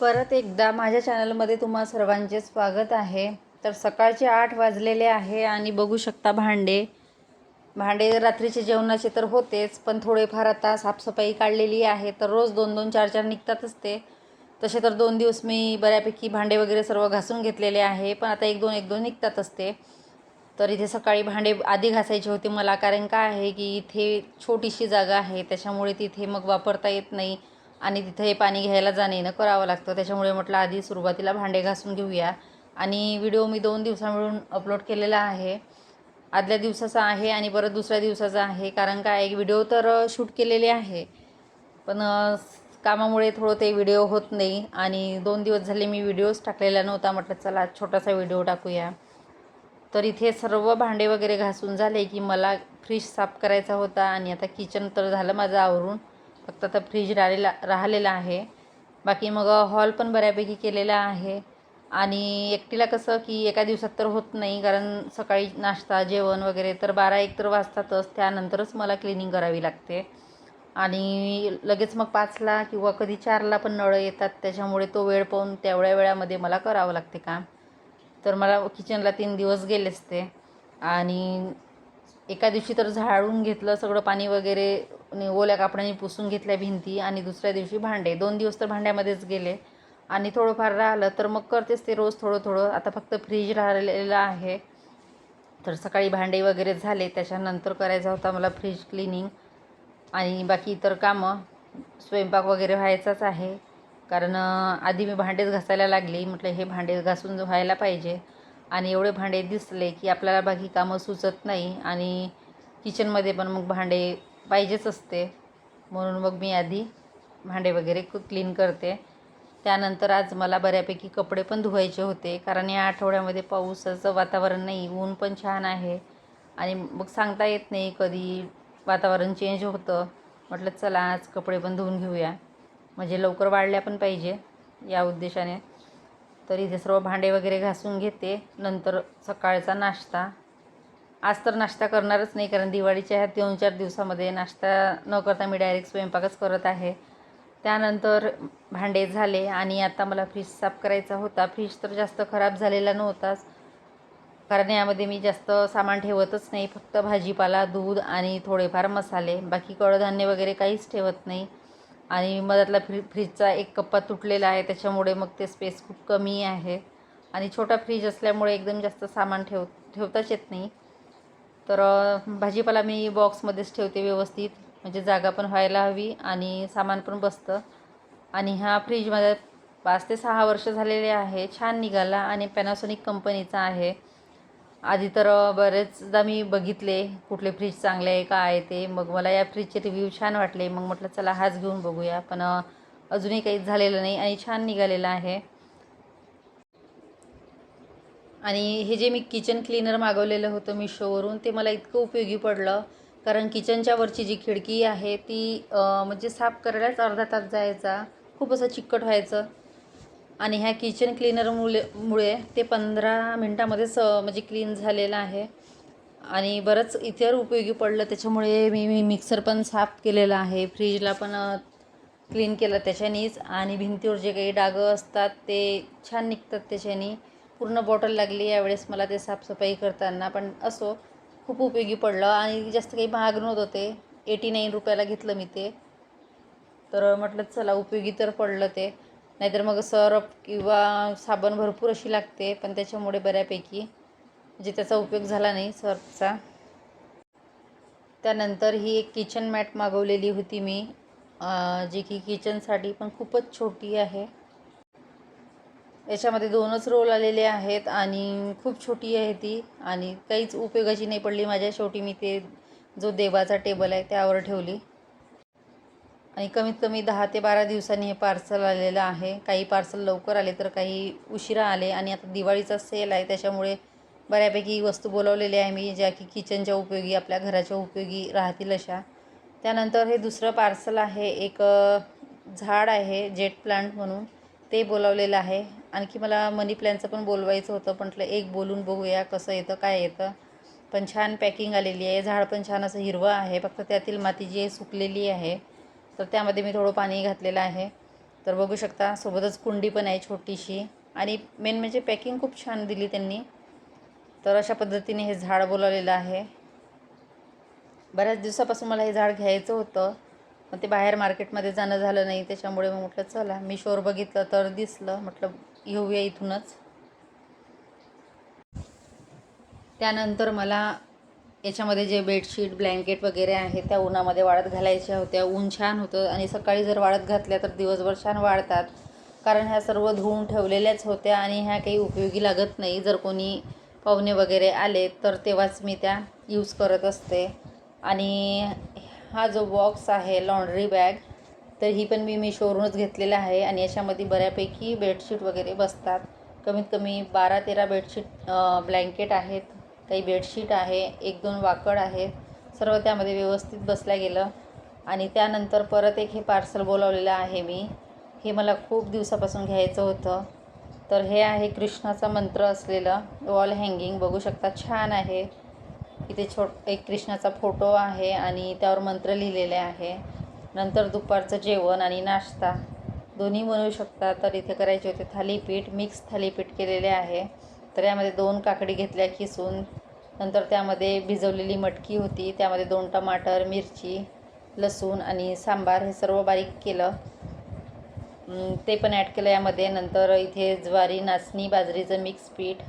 परत एकदा माझ्या चॅनलमध्ये तुम्हा सर्वांचे स्वागत आहे. तर सकाळचे आठ वाजलेले आहे आणि बघू शकता भांडे. भांडे रात्रीचे जेवणाचे तर होतेच पण थोडेफार आता साफसफाई काढलेली आहे. तर रोज दोन दोन चार चार निघतातच ते. तसे तर दोन दिवस मी बऱ्यापैकी भांडे वगैरे सर्व घासून घेतलेले आहे पण आता एक दोन एक दोन निघतातच ते. तर इथे सकाळी भांडे आधी घासायचे होते मला कारण काय आहे की इथे छोटीशी जागा आहे त्याच्यामुळे तिथे मग वापरता येत नाही. आणि तिथे पाणी घ्यायला जाणं येणं करावं लागतं. त्याच्यामुळे म्हटलं आधी सुरुवातीला भांडे घासून घेऊया. आणि व्हिडिओ मी दोन दिवसा मिळून अपलोड केलेला आहे. आदल्या दिवसाचा आहे आणि परत दुसऱ्या दिवसाचा आहे. कारण काय एक व्हिडिओ तर शूट केलेले आहे. पण कामामुळे थोडं ते व्हिडिओ होत नाही. आणि दोन दिवस झाले मी व्हिडिओज टाकलेला नव्हता. म्हटलं चला छोटासा व्हिडिओ टाकूया. तर इथे सर्व भांडे वगैरे घासून झाले की मला फ्रीज साफ करायचा होता. आणि आता किचन तर झालं माझं आवरून. फक्त आता फ्रीज राहिलेला राहिलेला आहे. बाकी मग हॉल पण बऱ्यापैकी केलेला आहे. आणि एकटीला कसं की एका दिवसात तर होत नाही कारण सकाळी नाश्ता जेवण वगैरे तर बारा एक तर वाजतातच. त्यानंतरच मला क्लिनिंग करावी लागते. आणि लगेच मग पाचला किंवा कधी चारला पण नळं येतात त्याच्यामुळे तो वेळ पाहून तेवढ्या वेळामध्ये मला करावं लागते काम. तर मला किचनला तीन दिवस गेलेच ते आणि एका दिवशी तर झाडून घेतलं सगळं पाणी वगैरे ओल्या कापडाने पुसून घेतल्या भिंती आणि दुसऱ्या दिवशी भांडे. दोन दिवस तर भांड्यामध्येच गेले. आणि थोडंफार राहिलं तर मग करतेच ते रोज थोडं थोडं आता फक्त फ्रीज राहिलेलं आहे. तर सकाळी भांडे वगैरे झाले. त्याच्यानंतर करायचा होता मला फ्रीज क्लिनिंग आणि बाकी इतर कामं. स्वयंपाक वगैरे व्हायचाच आहे. कारण आधी मी भांडेच घासायला लागली. म्हटलं हे भांडे घासून व्हायला पाहिजे. आणि एवढे भांडे दिसले की आपल्याला बाकी कामं सुचत नाही. आणि किचनमध्ये पण मग भांडे पाहिजेच असते. म्हणून मग मी आधी भांडे वगैरे क्लीन करते. त्यानंतर आज मला बऱ्यापैकी कपडे पण धुवायचे होते. कारण या आठवड्यामध्ये पावसाचं वातावरण नाही ऊन पण छान आहे. आणि मग सांगता येत नाही कधी वातावरण चेंज होतं. म्हटलं चला आज कपडे पण धुवून घेऊया. म्हणजे लवकर वाढल्या पण पाहिजे या उद्देशाने. तर इथे सर्व भांडे वगैरे घासून घेते. नंतर सकाळचा नाश्ता आज तर नाश्ता करणारच नाही कारण दिवाळीच्या ह्या दोन चार दिवसामध्ये नाश्ता न करता मी डायरेक्ट स्वयंपाकच करत आहे. त्यानंतर भांडे झाले आणि आता मला फ्रीज साफ करायचा होता. फ्रीज तर जास्त खराब झालेला नव्हताच कारण यामध्ये मी जास्त सामान ठेवतच नाही. फक्त भाजीपाला दूध आणि थोडेफार मसाले. बाकी कडधान्य वगैरे काहीच ठेवत नाही. आणि मधातला फ्री फ्रीजचा एक कप्पा तुटलेला आहे त्याच्यामुळे मग ते स्पेस खूप कमी आहे. आणि छोटा फ्रीज असल्यामुळे एकदम जास्त सामान ठेव ठेवताच येत नाही. तर भाजीपाला मी बॉक्समध्येच ठेवते व्यवस्थित. म्हणजे जागा पण व्हायला हवी आणि सामान पण बसतं. आणि ह्या फ्रीज माझ्या पाच ते सहा वर्ष झालेले आहे. छान निघाला आणि पॅनासोनिक कंपनीचा आहे. आधी तर बरेचदा मी बघितले कुठले फ्रीज चांगले आहे काय आहे ते. मग मला या फ्रीजचे रिव्ह्यू छान वाटले. मग म्हटलं चला हाच घेऊन बघूया. पण अजूनही काहीच झालेलं नाही आणि छान निघालेलं आहे. आणि हे जे मी किचन क्लीनर मागवलेलं होतं मिशोवरून ते मला इतकं उपयोगी पडलं. कारण किचनच्या वरची जी खिडकी आहे ती म्हणजे साफ करायलाच अर्धा तास जायचा. खूप असं चिकट व्हायचं. आणि ह्या किचन क्लीनरमुळे मुळे ते पंधरा मिनटामध्येच स म्हणजे क्लीन झालेलं आहे. आणि बरंच इतर उपयोगी पडलं. त्याच्यामुळे मी मी मिक्सर पण साफ केलेला आहे. फ्रीजला पण क्लीन केलं त्याच्यानीच. आणि भिंतीवर जे काही डागं असतात ते छान निघतात त्याच्यानी. पूर्ण बॉटल लागली यावेळेस मला ते साफसफाई करताना पण असो खूप उपयोगी पडलं. आणि जास्त काही महाग नव्हतं ते. एटी नाईन रुपयाला घेतलं मी ते. तर म्हटलं चला उपयोगी तर पडलं ते. नाहीतर मग सर्फ किंवा साबण भरपूर अशी लागते पण त्याच्यामुळे बऱ्यापैकी म्हणजे त्याचा उपयोग झाला नाही सर्फचा. त्यानंतर ही एक किचन मॅट मागवलेली होती मी. जी की किचनसाठी पण खूपच छोटी आहे. याच्यामध्ये दोनच रोल आलेले आहेत आणि खूप छोटी आहे ती आणि काहीच उपयोगाची नाही पडली माझ्या. शेवटी मी ते जो देवाचा टेबल आहे त्यावर ठेवली. आणि कमीत कमी दहा ते बारा दिवसांनी हे पार्सल आलेलं आहे. काही पार्सल लवकर आले तर काही उशिरा आले आणि आता दिवाळीचा सेल आहे. त्याच्यामुळे बऱ्यापैकी वस्तू बोलवलेल्या आहे मी ज्या की किचनच्या उपयोगी आपल्या घराच्या उपयोगी राहतील अशा. त्यानंतर हे दुसरं पार्सल आहे. एक झाड आहे जेट प्लांट म्हणून. ते बोलावलेलं आहे. आणखी मला मनी प्लॅनचं पण बोलवायचं होतं. म्हटलं एक बोलून बघूया कसं येतं काय येतं. पण छान पॅकिंग आलेली आहे. झाड पण छान असं हिरवं आहे. फक्त त्यातील माती जी आहे सुकलेली आहे. तर त्यामध्ये मी थोडं पाणी घातलेलं आहे. तर बघू शकता सोबतच कुंडी पण आहे छोटीशी. आणि मेन म्हणजे पॅकिंग खूप छान दिली त्यांनी. तर अशा पद्धतीने हे झाड बोलावलेलं आहे. बऱ्याच दिवसापासून मला हे झाड घ्यायचं होतं. पण ते बाहेर मार्केटमध्ये जाणं झालं नाही त्याच्यामुळे मग म्हटलं चला मी शोर बघितलं तर दिसलं. म्हटलं येऊया इथूनच. त्यानंतर मला याच्यामध्ये जे बेडशीट ब्लँकेट वगैरे आहे त्या उन्हामध्ये वाळत घालायच्या होत्या. ऊन छान होतं आणि सकाळी जर वाळत घातल्या तर दिवसभर छान वाळतात. कारण ह्या सर्व धुवून ठेवलेल्याच होत्या आणि ह्या काही उपयोगी लागत नाही. जर कोणी पाहुणे वगैरे आले तर तेव्हाच मी त्या यूज करत असते. आणि हा जो बॉक्स आहे लॉन्ड्री बॅग तर ही पण मी मिशोवरूनच घेतलेला आहे आणि याच्यामध्ये बऱ्यापैकी बेडशीट वगैरे बसतात. कमीत कमी बारा तेरा बेडशीट ब्लँकेट आहेत काही बेडशीट आहे एक दोन वाकड आहेत सर्व त्यामध्ये व्यवस्थित बसल्या गेलं. आणि त्यानंतर परत एक हे पार्सल बोलावलेलं आहे मी. हे मला खूप दिवसापासून घ्यायचं होतं. तर हे आहे कृष्णाचा मंत्र असलेलं वॉल हँगिंग बघू शकता छान आहे. इथे छोट एक कृष्णाचा फोटो आहे आणि त्यावर मंत्र लिहिलेले आहे. नंतर दुपारचं जेवण आणि नाश्ता. दोन्ही बनवू शकता तर इथे करायचे होते थालीपीठ. मिक्स थालीपीठ केलेले आहे. तर यामध्ये दोन काकडी घेतल्या किसून. नंतर त्यामध्ये भिजवलेली मटकी होती. त्यामध्ये दोन टमाटर मिरची लसूण आणि सांबार हे सर्व बारीक केलं. ते पण ॲड केलं यामध्ये. नंतर इथे ज्वारी नाचणी बाजरीचं मिक्स पीठ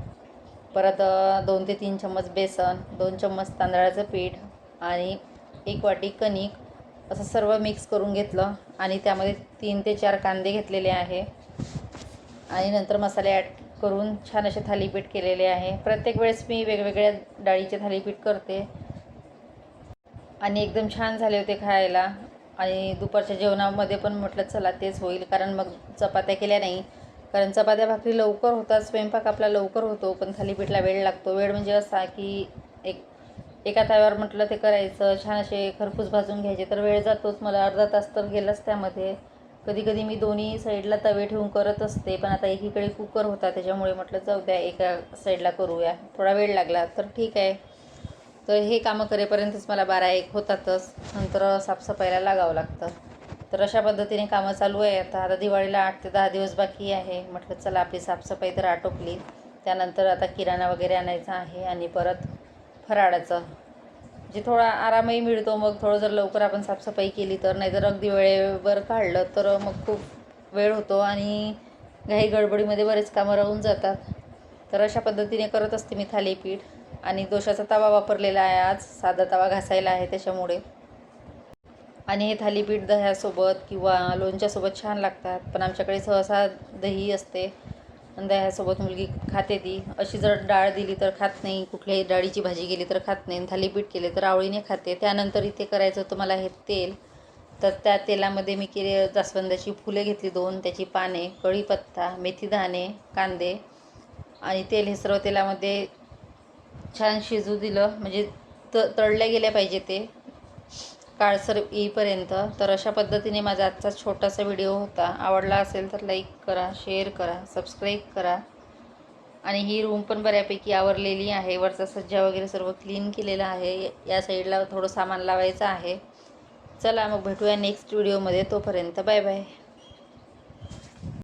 परत दोन ते तीन चम्मच बेसन दोन चम्मच तांदळाचं पीठ आणि एक वाटी कणिक असं सर्व मिक्स करून घेतलं आणि त्यामध्ये तीन ते चार कांदे घेतलेले आहे. आणि नंतर मसाले ॲड करून छान असे थालीपीठ केलेले आहे. प्रत्येक वेळेस मी वेगवेगळ्या डाळीचे थालीपीठ करते. आणि एकदम छान झाले होते खायला. आणि दुपारच्या जेवणामध्ये पण म्हटलं चला तेच होईल. कारण मग चपात्या केल्या नाही. कारण चपात्या भाकरी लवकर होतात स्वयंपाक आपला लवकर होतो पण थालीपीठला वेळ लागतो. वेळ म्हणजे असा की एक एका तव्यावर म्हटलं ते करायचं छान असे खरपूस भाजून घ्यायचे. तर वेळ जातोच. मला अर्धा तास तर गेलाच त्यामध्ये. कधी कधी मी दोन्ही साईडला तवे ठेवून करत असते पण आता एकीकडे कुकर होता त्याच्यामुळे म्हटलं जाऊ द्या एका साईडला करूया. थोडा वेळ लागला तर ठीक आहे. तर हे कामं करेपर्यंतच मला बारा एक होतातच. नंतर साफसफाईला लागावं लागतं. तर अशा पद्धतीने कामं चालू आहे. आता आता दिवाळीला आठ ते दहा दिवस बाकी आहे. म्हटलं चला आपली साफसफाई तर आटोपली. त्यानंतर आता किराणा वगैरे आणायचा आहे आणि परत फराळाचं. म्हणजे थोडा आरामही मिळतो. मग थोडं जर लवकर आपण साफसफाई केली तर नाहीतर अगदी वेळेवर काढलं तर मग खूप वेळ होतो आणि घाई गडबडीमध्ये बरेच कामं राहून जातात. तर अशा पद्धतीने करत असते मी थालीपीठ. आणि दोशाचा तवा वापरलेला आहे आज. साधा तवा घासायला आहे त्याच्यामुळे. आणि हे थालीपीठ दह्यासोबत किंवा लोणच्यासोबत छान लागतात. पण आमच्याकडे सहसा दही असते. आणि दह्यासोबत मुलगी खाते ती. अशी जर डाळ दिली तर खात नाही. कुठल्याही डाळीची भाजी केली तर खात नाही. आणि थालीपीठ केले तर आवडीने खाते. त्यानंतर इथे करायचं होतं मला हे तेल. तर त्या तेलामध्ये मी केले जास्वंदाची फुले घेतली दोन. त्याची पाने कढीपत्ता मेथीदाणे कांदे. आणि तेल हे सर्व तेलामध्ये छान शिजू दिलं. म्हणजे त तळल्या गेल्या पाहिजे ते. काळसर येईपर्यंत तर अशा पद्धतीने माझा आजचा छोटासा व्हिडिओ होता. आवडला असेल तर लाईक करा शेअर करा सबस्क्राईब करा. आणि ही रूम पण बऱ्यापैकी आवरलेली आहे. वरचा सज्जा वगैरे सर्व क्लीन केलेला आहे. या साईडला थोडं सामान लावायचं आहे. चला मग भेटूया नेक्स्ट व्हिडिओमध्ये. तोपर्यंत बाय बाय.